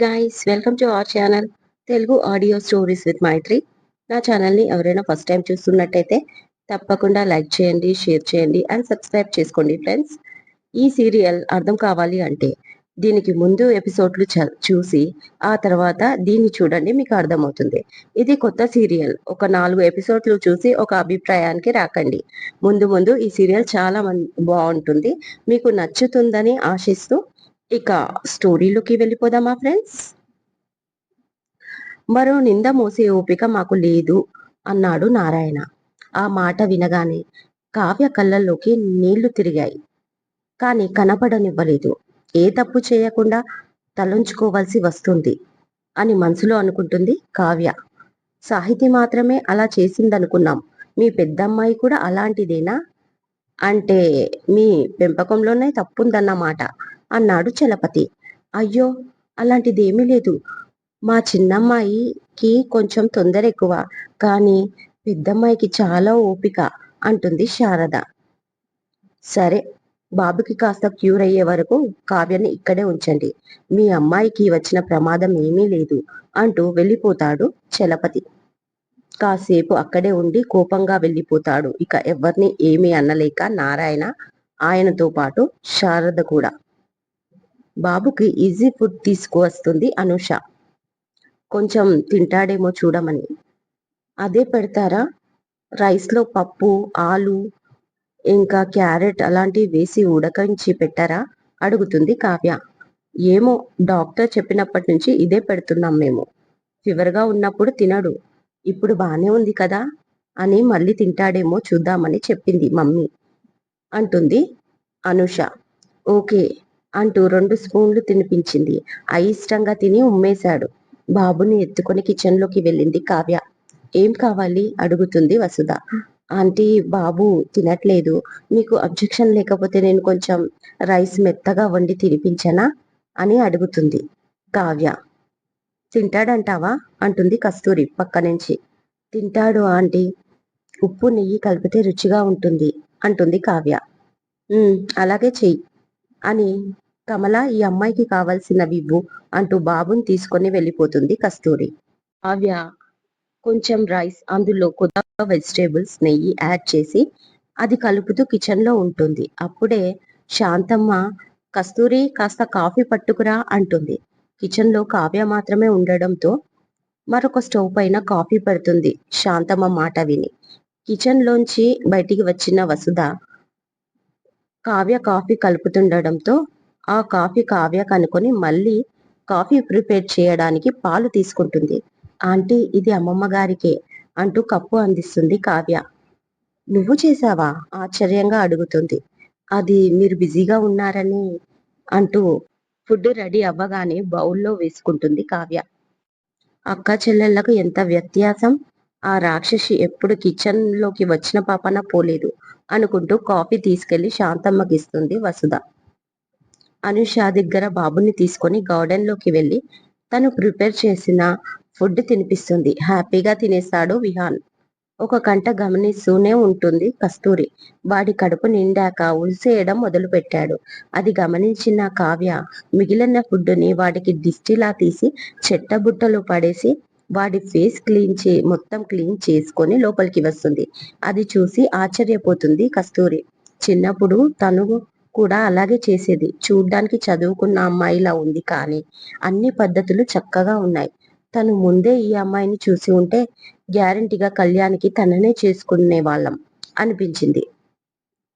Guys welcome to our channel Telugu audio stories with Maitri నా ఛానల్ని ఎవరైనా first time చూస్తున్నట్టయితే తప్పకుండా లైక్ చేయండి షేర్ చేయండి అండ్ సబ్స్క్రైబ్ చేసుకోండి ఫ్రెండ్స్ ఈ సీరియల్ అర్థం కావాలి అంటే దీనికి ముందు ఎపిసోడ్లు చూసి ఆ తర్వాత దీన్ని చూడండి మీకు అర్థమవుతుంది. ఇది కొత్త సీరియల్ ఒక నాలుగు ఎపిసోడ్లు చూసి ఒక అభిప్రాయానికి రాకండి. ముందు ముందు ఈ సీరియల్ చాలా బాగుంటుంది. మీకు నచ్చుతుందని ఆశిస్తూ ఇక స్టోరీలోకి వెళ్ళిపోదామా ఫ్రెండ్స్? మరో నింద మోసే ఓపిక మాకు లేదు అన్నాడు నారాయణ. ఆ మాట వినగానే కావ్య కళ్ళల్లోకి నీళ్ళు తిరిగాయి. కానీ కనపడనివ్వలేదు. ఏ తప్పు చేయకుండా తలంచుకోవాల్సి వస్తుంది అని మనసులో అనుకుంటుంది కావ్య. సాహితి మాత్రమే అలా చేసిందనుకున్నాం. మీ పెద్దమ్మాయి కూడా అలాంటిదేనా? అంటే మీ పెంపకంలోనే తప్పుందన్నమాట. అన్నాడు చలపతి. అయ్యో అలాంటిదేమీ లేదు. మా చిన్నమ్మాయికి కొంచెం తొందర ఎక్కువ కానీ పెద్దమ్మాయికి చాలా ఓపిక అంటుంది శారద. సరే బాబుకి కాస్త క్యూర్ అయ్యే వరకు కావ్యాన్ని ఇక్కడే ఉంచండి. మీ అమ్మాయికి వచ్చిన ప్రమాదం ఏమీ లేదు అంటూ వెళ్ళిపోతాడు చలపతి. కాసేపు అక్కడే ఉండి కోపంగా వెళ్ళిపోతాడు. ఇక ఎవరిని ఏమీ అనలేక నారాయణ ఆయనతో పాటు శారద కూడా. బాబుకి ఈజీ ఫుడ్ తీసుకువస్తుంది అనుష. కొంచెం తింటాడేమో చూడమని. అదే పెడతారా? రైస్లో పప్పు ఆలు ఇంకా క్యారెట్ అలాంటివి వేసి ఉడకించి పెట్టారా? అడుగుతుంది కావ్య. ఏమో డాక్టర్ చెప్పినప్పటి నుంచి ఇదే పెడుతున్నాం మేము. ఫీవర్గా ఉన్నప్పుడు తినడు. ఇప్పుడు బాగానే ఉంది కదా? అని మళ్ళీ తింటాడేమో చూద్దామని చెప్పింది మమ్మీ. అంటుంది అనుష. ఓకే అంటూ రెండు స్పూన్లు తినిపించింది. అయిష్టంగా తిని ఉమ్మేశాడు. బాబుని ఎత్తుకొని కిచెన్లోకి వెళ్ళింది కావ్య. ఏం కావాలి? అడుగుతుంది వసుధ. ఆంటీ బాబు తినట్లేదు. మీకు అబ్జెక్షన్ లేకపోతే నేను కొంచెం రైస్ మెత్తగా వండి తినిపించనా? అని అడుగుతుంది కావ్య. తింటాడంటావా? అంటుంది కస్తూరి పక్క నుంచి. తింటాడు ఆంటీ. ఉప్పు నెయ్యి కలిపితే రుచిగా ఉంటుంది అంటుంది కావ్య. అలాగే చెయ్యి అని కమల ఈ అమ్మాయికి కావలసినవి ఇవ్వు అంటూ బాబుని తీసుకొని వెళ్ళిపోతుంది కస్తూరి. కావ్య కొంచెం రైస్ అందులో కొత్త వెజిటేబుల్స్ నెయ్యి యాడ్ చేసి అది కలుపుతూ కిచెన్లో ఉంటుంది. అప్పుడే శాంతమ్మ కస్తూరి కాస్త కాఫీ పట్టుకురా అంటుంది. కిచెన్లో కావ్య మాత్రమే ఉండడంతో మరొక స్టవ్ పైన కాఫీ పెడుతుంది శాంతమ్మ మాట విని. కిచెన్ లోంచి బయటికి వచ్చిన వసుధ కావ్య కాఫీ కలుపుతుండడంతో ఆ కాఫీ కావ్య కనుకొని మళ్ళీ కాఫీ ప్రిపేర్ చేయడానికి పాలు తీసుకుంటుంది. ఆంటీ ఇది అమ్మమ్మ గారికే అంటూ కప్పు అందిస్తుంది కావ్య. నువ్వు చేసావా ఆశ్చర్యంగా అడుగుతుంది. అది మీరు బిజీగా ఉన్నారని అంటూ ఫుడ్ రెడీ అవ్వగానే బౌల్లో వేసుకుంటుంది కావ్య. అక్క చెల్లెళ్ళకు ఎంత వ్యత్యాసం? ఆ రాక్షసి ఎప్పుడు కిచెన్లోకి వచ్చిన పాపన పోలేదు అనుకుంటూ కాఫీ తీసుకెళ్ళి శాంతమ్మకిస్తుంది వసుధ. అనుష దగ్గర బాబుని తీసుకొని గార్డెన్లోకి వెళ్ళి తను ప్రిపేర్ చేసిన ఫుడ్ తినిపిస్తుంది. హ్యాపీగా తినేస్తాడు విహాన్. ఒక గంట గమనిస్తూనే ఉంటుంది కస్తూరి. వాడి కడుపు నిండాక ఉల్సేయడం మొదలుపెట్టాడు. అది గమనించిన కావ్య మిగిలిన ఫుడ్ని వాడికి దిష్టిలా తీసి చెట్టబుట్టలు పడేసి వాడి ఫేస్ క్లీన్ చే మొత్తం క్లీన్ చేసుకొని లోపలికి వస్తుంది. అది చూసి ఆశ్చర్యపోతుంది కస్తూరి. చిన్నప్పుడు తను కూడా అలాగే చేసేది. చూడ్డానికి చదువుకున్న అమ్మాయిలా ఉంది కానీ అన్ని పద్ధతులు చక్కగా ఉన్నాయి. తను ముందే ఈ అమ్మాయిని చూసి ఉంటే గ్యారంటీగా కళ్యాణికి తననే చేసుకునే వాళ్ళం అనిపించింది.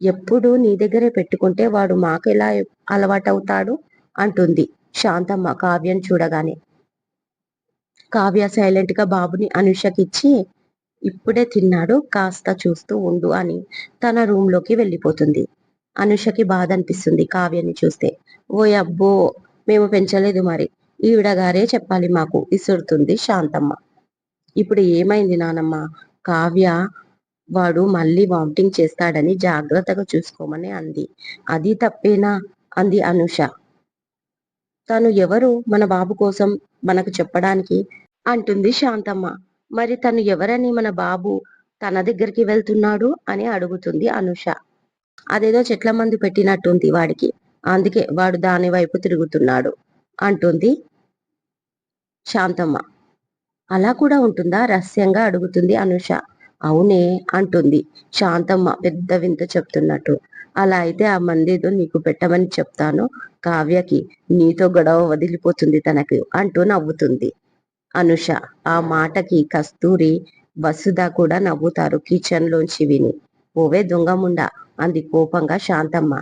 ఎప్పుడు నీ దగ్గరే పెట్టుకుంటే వాడు మాకెలా అలవాటవుతాడు? అంటుంది శాంతమ్మ కావ్యం చూడగానే. కావ్య సైలెంట్గా బాబుని అనుషకిచ్చి ఇప్పుడే తిన్నాడు కాస్త చూస్తూ ఉండు అని తన రూమ్లోకి వెళ్ళిపోతుంది. అనుషకి బాధ అనిపిస్తుంది కావ్యని చూస్తే. ఓ అబ్బో మేము పెంచలేదు మరి. ఈవిడ గారే చెప్పాలి మాకు ఇసురుతుంది శాంతమ్మ. ఇప్పుడు ఏమైంది నానమ్మ? కావ్య వాడు మళ్ళీ వామిటింగ్ చేస్తాడని జాగ్రత్తగా చూసుకోమని అంది. అది తప్పేనా? అంది అనుష. తను ఎవరు? మన బాబు కోసం మనకు చెప్పడానికి? అంటుంది శాంతమ్మ. మరి తను ఎవరని మన బాబు తన దగ్గరికి వెళ్తున్నాడు అని అడుగుతుంది అనుష. అదేదో చెట్ల మందు పెట్టినట్టుంది వాడికి. అందుకే వాడు దాని వైపు తిరుగుతున్నాడు అంటుంది శాంతమ్మ. అలా కూడా ఉంటుందా? రహస్యంగా అడుగుతుంది అనుష. అవునే అంటుంది శాంతమ్మ పెద్ద వింత చెప్తున్నట్టు. అలా అయితే ఆ మందితో నీకు పెట్టమని చెప్తాను. కావ్యకి నీతో గొడవ వదిలిపోతుంది తనకు అంటూ నవ్వుతుంది. అనుష ఆ మాటకి కస్తూరి వసుధ కూడా నవ్వుతారు కిచెన్ లోంచి విని. ఓవే దొంగముండ అంది కోపంగా శాంతమ్మ.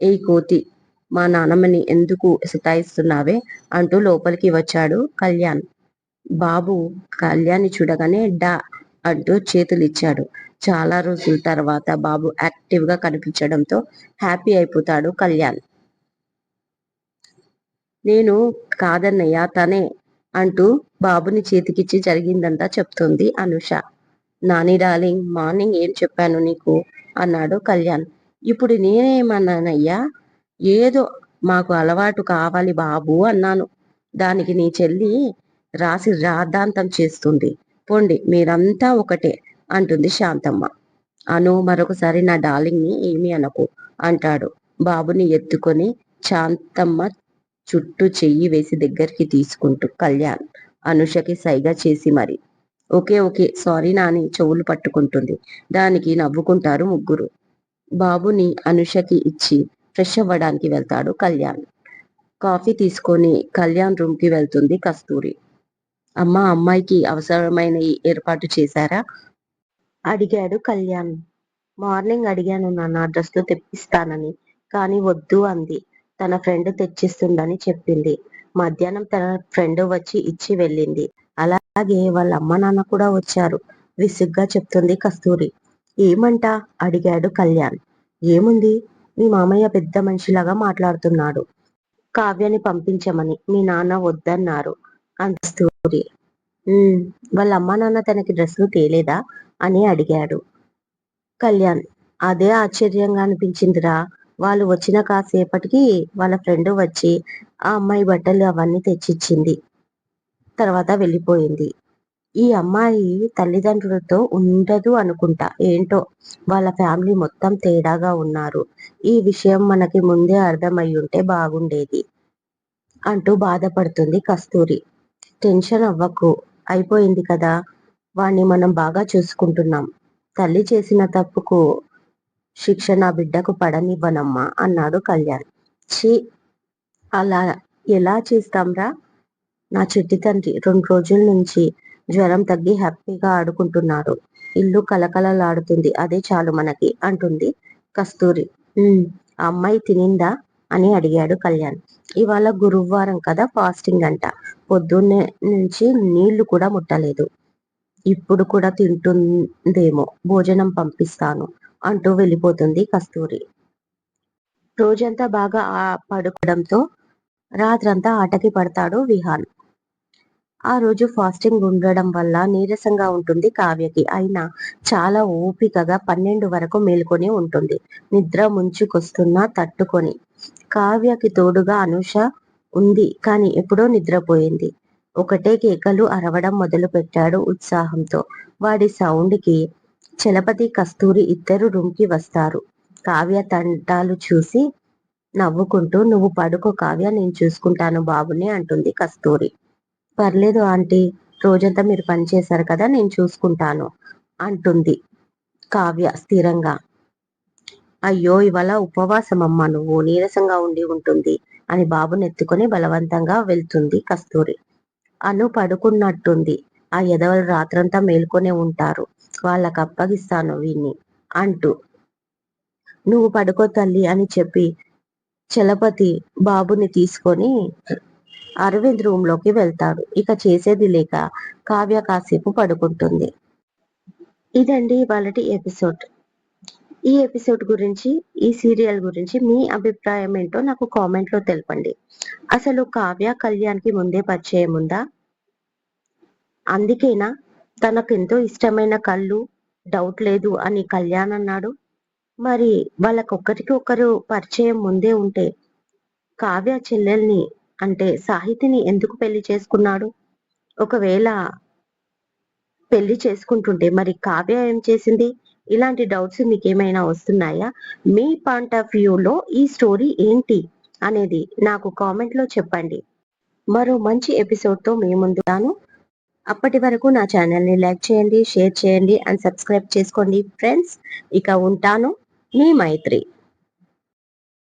ఏ కోతి మా నాన్నమ్మని ఎందుకు సతాయిస్తున్నావే? అంటూ లోపలికి వచ్చాడు కళ్యాణ్. బాబు కళ్యాణ్ని చూడగానే డా అంటూ చేతులిచ్చాడు. చాలా రోజుల తర్వాత బాబు యాక్టివ్గా కనిపించడంతో హ్యాపీ అయిపోతాడు కళ్యాణ్. నేను కాదన్నయ్య తనే అంటూ బాబుని చేతికిచ్చి జరిగిందంతా చెప్తుంది అనుష. నాని డార్లింగ్ మార్నింగ్ ఏం చెప్పాను నీకు? అన్నాడు కళ్యాణ్. ఇప్పుడు నేనేమన్నానయ్యా? ఏదో మాకు అలవాటు కావాలి బాబు అన్నాను. దానికి నీ చెల్లి రాసి రాద్ధాంతం చేస్తుంది. పోండి మీరంతా ఒకటే అంటుంది శాంతమ్మ. అను మరొకసారి నా డార్లింగ్ని ఏమి అనకు అంటాడు. బాబుని ఎత్తుకొని శాంతమ్మ చుట్టూ చెయ్యి వేసి దగ్గరికి తీసుకుంటూ కళ్యాణ్ అనుషకి సైగా చేసి మరి ఓకే ఓకే. సారీ నాని చెవులు పట్టుకుంటుంది. దానికి నవ్వుకుంటారు ముగ్గురు. బాబుని అనుషకి ఇచ్చి ఫ్రెష్ అవ్వడానికి వెళ్తాడు కళ్యాణ్. కాఫీ తీసుకొని కళ్యాణ్ రూమ్కి వెళ్తుంది కస్తూరి. అమ్మ అమ్మాయికి అవసరమైన ఏర్పాటు చేశారా? అడిగాడు కళ్యాణ్. మార్నింగ్ అడిగాను నాన్న డ్రెస్లు తెప్పిస్తానని. కానీ వద్దు అంది. తన ఫ్రెండ్ తెచ్చిస్తుందని చెప్పింది. మధ్యాహ్నం తన ఫ్రెండ్ వచ్చి ఇచ్చి వెళ్ళింది. అలాగే వాళ్ళ అమ్మ నాన్న కూడా వచ్చారు. విసుగ్గా చెప్తుంది కస్తూరి. ఏమంట? అడిగాడు కళ్యాణ్. ఏముంది? మీ మామయ్య పెద్ద మనిషిలాగా మాట్లాడుతున్నాడు. కావ్యని పంపించమని మీ నాన్న వద్దన్నారు అంతస్తూరి వాళ్ళ అమ్మ నాన్న తనకి డ్రెస్సులు తేలేదా? అని అడిగాడు. కళ్యాణ్. అదే ఆశ్చర్యంగా అనిపించిందిరా. వాళ్ళు వచ్చిన కాసేపటికి వాళ్ళ ఫ్రెండ్ వచ్చి ఆ అమ్మాయి బట్టలు అవన్నీ తెచ్చిచ్చింది. తర్వాత వెళ్ళిపోయింది. ఈ అమ్మాయి తల్లిదండ్రులతో ఉండదు అనుకుంటా. ఏంటో? వాళ్ళ ఫ్యామిలీ మొత్తం తేడాగా ఉన్నారు. ఈ విషయం మనకి ముందే అర్థమై ఉంటే బాగుండేది అంటూ బాధపడుతుంది కస్తూరి. టెన్షన్ అవ్వకు. అయిపోయింది కదా? వాణ్ణి మనం బాగా చూసుకుంటున్నాం. తల్లి చేసిన తప్పుకు శిక్ష నా బిడ్డకు పడనివ్వనమ్మా అన్నాడు కళ్యాణ్. ఛీ! అలా ఎలా చేస్తాంరా? నా చిట్టి తండ్రి రెండు రోజుల నుంచి జ్వరం తగ్గి హ్యాపీగా ఆడుకుంటున్నారు ఇల్లు కలకలలాడుతుంది అదే చాలు మనకి అంటుంది కస్తూరి. అమ్మాయి తినిందా? అని అడిగాడు కళ్యాణ్. ఇవాళ గురువారం కదా ఫాస్టింగ్ అంట. పొద్దున్నే నుంచి నీళ్ళు కూడా ముట్టలేదు. ఇప్పుడు కూడా తింటుందేమో. భోజనం పంపిస్తాను అంటూ వెళ్ళిపోతుంది కస్తూరి. రోజంతా బాగా పడుకోవడంతో రాత్రంతా ఆటకి పడతాడు విహాన్. ఆ రోజు ఫాస్టింగ్ ఉండడం వల్ల నీరసంగా ఉంటుంది కావ్యకి. అయినా చాలా ఓపికగా పన్నెండు వరకు మేల్కొని ఉంటుంది. నిద్ర ముంచుకొస్తున్నా తట్టుకొని. కావ్యకి తోడుగా అనుష ఉంది కానీ ఎప్పుడో నిద్రపోయింది. ఒకటే కేకలు అరవడం మొదలు పెట్టాడు ఉత్సాహంతో. వాడి సౌండ్కి చలపతి కస్తూరి ఇద్దరు రూమ్కి వస్తారు. కావ్య తంటాలు చూసి నవ్వుకుంటూ నువ్వు పడుకో కావ్య నేను చూసుకుంటాను బాబుని అంటుంది కస్తూరి. పర్లేదు ఆంటీ రోజంతా మీరు పనిచేశారు కదా నేను చూసుకుంటాను అంటుంది కావ్య స్థిరంగా. అయ్యో ఇవాళ ఉపవాసం అమ్మ నువ్వు నీరసంగా ఉండి ఉంటుంది అని బాబుని ఎత్తుకొని బలవంతంగా వెళ్తుంది కస్తూరి. అను పడుకున్నట్టుంది. ఆ ఎదవలు రాత్రంతా మేల్కొనే ఉంటారు. వాళ్ళకు అప్పగిస్తాను వీణ్ణి అంటూ. నువ్వు పడుకో తల్లి అని చెప్పి చలపతి బాబుని తీసుకొని అరవింద్ రూమ్లోకి వెళ్తాడు. ఇక చేసేది లేక కావ్య కాసేపు పడుకుంటుంది. ఇదండి వాళ్ళటి ఎపిసోడ్. ఈ ఎపిసోడ్ గురించి ఈ సీరియల్ గురించి మీ అభిప్రాయం ఏంటో నాకు కామెంట్లో తెలపండి. అసలు కావ్య కళ్యాణ్కి ముందే పరిచయం ఉందా? అందుకేనా? తనకెంతో ఇష్టమైన కళ్ళు డౌట్ లేదు అని కళ్యాణ్ అన్నాడు. మరి వాళ్ళకొక్కరికి ఒకరు పరిచయం ముందే ఉంటే కావ్య చెల్లెల్ని అంటే సాహితిని ఎందుకు పెళ్ళి చేసుకున్నాడు? ఒకవేళ పెళ్ళి చేసుకుంటుంటే మరి కావ్య ఏం చేసింది? ఇలాంటి డౌట్స్ మీకేమైనా వస్తున్నాయా? మీ పాయింట్ ఆఫ్ వ్యూలో ఈ స్టోరీ ఏంటి అనేది నాకు కామెంట్లో చెప్పండి. మరో మంచి ఎపిసోడ్తో మీ ముందుగాను అప్పటి వరకు నా ఛానల్ని లైక్ చేయండి షేర్ చేయండి అండ్ సబ్స్క్రైబ్ చేసుకోండి. ఫ్రెండ్స్ ఇక ఉంటాను. మీ మైత్రి.